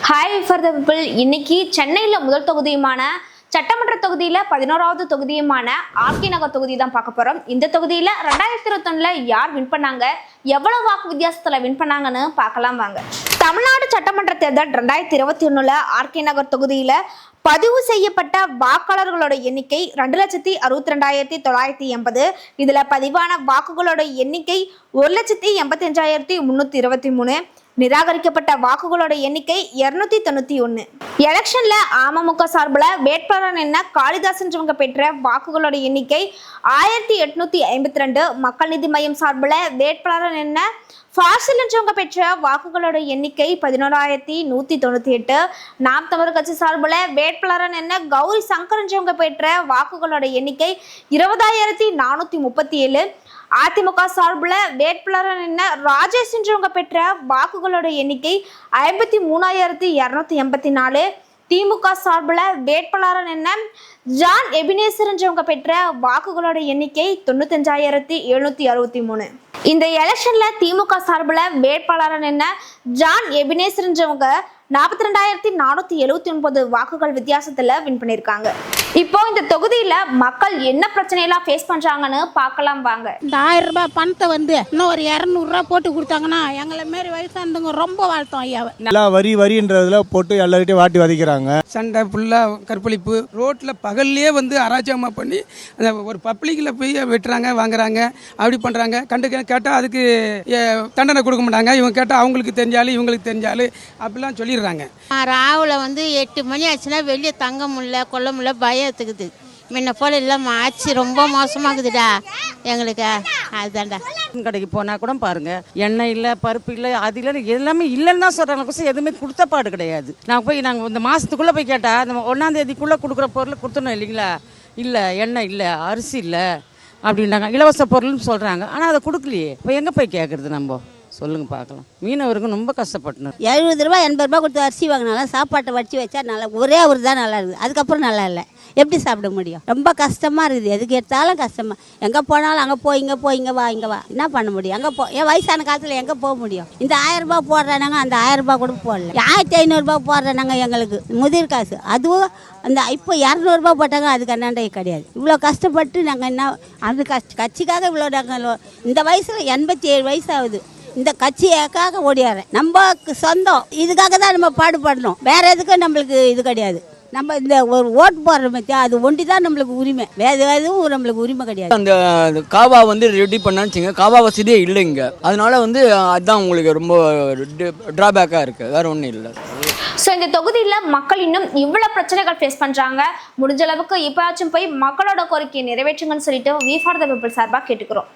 Hi for the people இன்னைக்கு சென்னையில் முதல் தொகுதியுமான சட்டமன்ற தொகுதியில பதினோராவது தொகுதியுமான ஆர்கே நகர் தொகுதி தான் பார்க்க போறோம். இந்த தொகுதியில ரெண்டாயிரத்தி இருபத்தொன்னுல யார் வின் பண்ணாங்க? எவ்வளவு வாக்கு வித்தியாசத்துல வின் பண்ணாங்கன்னு பார்க்கலாம் வாங்க. தமிழ்நாடு சட்டமன்ற தேர்தல் ரெண்டாயிரத்தி இருபத்தி ஒண்ணுல ஆர்கே நகர் தொகுதியில பதிவு செய்யப்பட்ட வாக்காளர்களோட எண்ணிக்கை ரெண்டு லட்சத்தி அறுபத்தி ரெண்டாயிரத்தி தொள்ளாயிரத்தி எண்பது. இதில் பதிவான வாக்குகளோட எண்ணிக்கை ஒரு லட்சத்தி எண்பத்தஞ்சாயிரத்தி முந்நூற்றி இருபத்தி மூணு. நிராகரிக்கப்பட்ட வாக்குகளோட எண்ணிக்கை இருநூத்தி தொண்ணூத்தி ஒன்று எலெக்ஷன்ல அமமுக சார்பில் வேட்பாளர் என்ன காளிதாசன்றவங்க பெற்ற வாக்குகளோட எண்ணிக்கை ஆயிரத்தி எட்நூத்தி ஐம்பத்தி ரெண்டு. மக்கள் நீதி மையம் சார்பில் வேட்பாளர் என்ன ஃபாசில் என்றவங்க பெற்ற வாக்குகளோட எண்ணிக்கை பதினோராயிரத்தி நூற்றி தொண்ணூற்றி எட்டு. நாம் தமிழர் கட்சி சார்பில் வேட்பாளர் என்ன கௌரி சங்கர் என்றவங்க பெற்ற வாக்குகளோட எண்ணிக்கை இருபதாயிரத்தி நானூற்றி முப்பத்தி ஏழு. அதிமுக சார்பில் வேட்பாளராக என்ன ராஜேஷ் என்றவங்க பெற்ற வாக்குகளோட எண்ணிக்கை ஐம்பத்தி மூணாயிரத்தி இரநூத்தி எண்பத்தி நாலு. திமுக சார்பில் வேட்பாளராக என்ன ஜான் எபினேசர் என்றவங்க பெற்ற வாக்குகளோட எண்ணிக்கை தொண்ணூத்தஞ்சாயிரத்தி எழுநூத்தி அறுபத்தி மூணு. இந்த எலெக்ஷன்ல திமுக சார்பில் வேட்பாளராக என்ன ஜான் எபினேசர் என்றவங்க நாற்பத்தி ரெண்டாயிரத்தி நானூற்றி எழுபத்தி ஒன்பது வாக்குகள் வித்தியாசத்தில் வின் பண்ணியிருக்காங்க. இப்போ இந்த தொகுதியில் மக்கள் என்ன பிரச்சனையெல்லாம் ஃபேஸ் பண்ணுறாங்கன்னு பார்க்கலாம் வாங்க. இந்த ஆயிரம் ரூபாய் பணத்தை வந்து இன்னும் ஒரு இரநூறுவா போட்டு கொடுத்தாங்கன்னா எங்களை மாரி வயசானவங்க ரொம்ப வாழ்த்தோம் ஐயாவை. எல்லா வரி வரின்றதுல போட்டு எல்லார்கிட்டையும் வாட்டி வதைக்கிறாங்க. சண்டை ஃபுல்லாக கற்பழிப்பு ரோட்டில் பகல்லையே வந்து அராஜகமாக பண்ணி அந்த ஒரு பப்ளிக்கில் போய் வெட்டுறாங்க வாங்குறாங்க அப்படி பண்ணுறாங்க கண்டு கேட்டால் அதுக்கு தண்டனை கொடுக்க மாட்டாங்க. இவங்க கேட்டால் அவங்களுக்கு தெரிஞ்சாலும் இவங்களுக்கு தெரிஞ்சாலும் அப்படிலாம் சொல்லிடுறாங்க. ராவில் வந்து எட்டு மணி ஆச்சுன்னா வெளியே தங்க முடியல கொல்ல முடியல பயம் எடுத்துக்குது முன்ன போல இல்லாமல் ஆச்சு. ரொம்ப மோசமாகுதுடா எங்களுக்கு. அதுதான்டா கடைக்கு போனால் கூட பாருங்க. எண்ணெய் இல்லை பருப்பு இல்லை அது இல்லை எல்லாமே இல்லைன்னு தான் சொல்கிறாங்க கொசம் எதுவுமே கொடுத்த பாடு கிடையாது. நான் போய் நாங்கள் இந்த மாதத்துக்குள்ளே போய் கேட்டால் இந்த ஒன்றாம் தேதிக்குள்ளே கொடுக்குற பொருள் கொடுத்துடணும் இல்லைங்களா? இல்லை எண்ணெய் இல்லை அரிசி இல்லை அப்படின்றாங்க இலவச பொருள்னு சொல்கிறாங்க ஆனால் அதை கொடுக்கலையே. இப்போ எங்கே போய் கேட்குறது நம்ம? சொல்லுங்க பார்க்கலாம். மீனவருக்கு ரொம்ப கஷ்டப்பட்டணும் எழுபது ரூபா எண்பது ரூபா கொடுத்து அரிசி வாங்கினாலும் சாப்பாட்டை வச்சு வச்சா நல்லா ஒரே ஒரு தான் நல்லா இருக்குது. அதுக்கப்புறம் நல்லா இல்லை. எப்படி சாப்பிட முடியும்? ரொம்ப கஷ்டமாக இருக்குது. எதுக்கு எடுத்தாலும் கஷ்டமா. எங்கே போனாலும் அங்கே போய் இங்கே போய் இங்கே வா இங்கே வா. என்ன பண்ண முடியும்? அங்கே போ என் வயசான காலத்தில் எங்கே போக முடியும்? இந்த ஆயிரம் ரூபாய் போடுறானாங்க அந்த ஆயிரம் ரூபாய் கூட போடல. ஆயிரத்தி ஐநூறுரூபா போடுறானாங்க எங்களுக்கு. முதிர் காசு. அதுவும் அந்த இப்போ இரநூறுபா போட்டாங்க அதுக்கு என்னண்டே கிடையாது. இவ்வளோ கஷ்டப்பட்டு நாங்கள் என்ன அந்த கஷ்ட கட்சிக்காக இவ்வளோ நாங்கள் இந்த வயசில் எண்பத்தி ஏழு வயசு ஆகுது இந்த கட்சியக்காக ஓடியாரேன் நம்ம சொந்தம். இதுக்காக தான் நம்ம பாடுபடணும். வேற எதுக்கும் நம்மளுக்கு இது கிடையாது. நம்ம இந்த ஒரு ஓட்டு போடுற பற்றியா அது ஒண்டி தான் நம்மளுக்கு உரிமை. வேற எதுவும் நம்மளுக்கு உரிமை கிடையாது. அந்த காவா வந்து ரெடி பண்ணான்னு காவா வசதியே இல்லை இங்கே. அதனால வந்து அதுதான் உங்களுக்கு ரொம்ப ட்ராபேக்காக இருக்குது வேற ஒன்றும் இல்லை. ஸோ இந்த தொகுதியில் மக்கள் இன்னும் இவ்வளோ பிரச்சனைகள் ஃபேஸ் பண்ணுறாங்க முடிஞ்ச அளவுக்கு இப்போயாச்சும் போய் மக்களோட கோரிக்கையை நிறைவேற்றுங்கன்னு சொல்லிட்டு வி ஃபார் த பீப்புள் சார்பாக கேட்டுக்கிறோம்.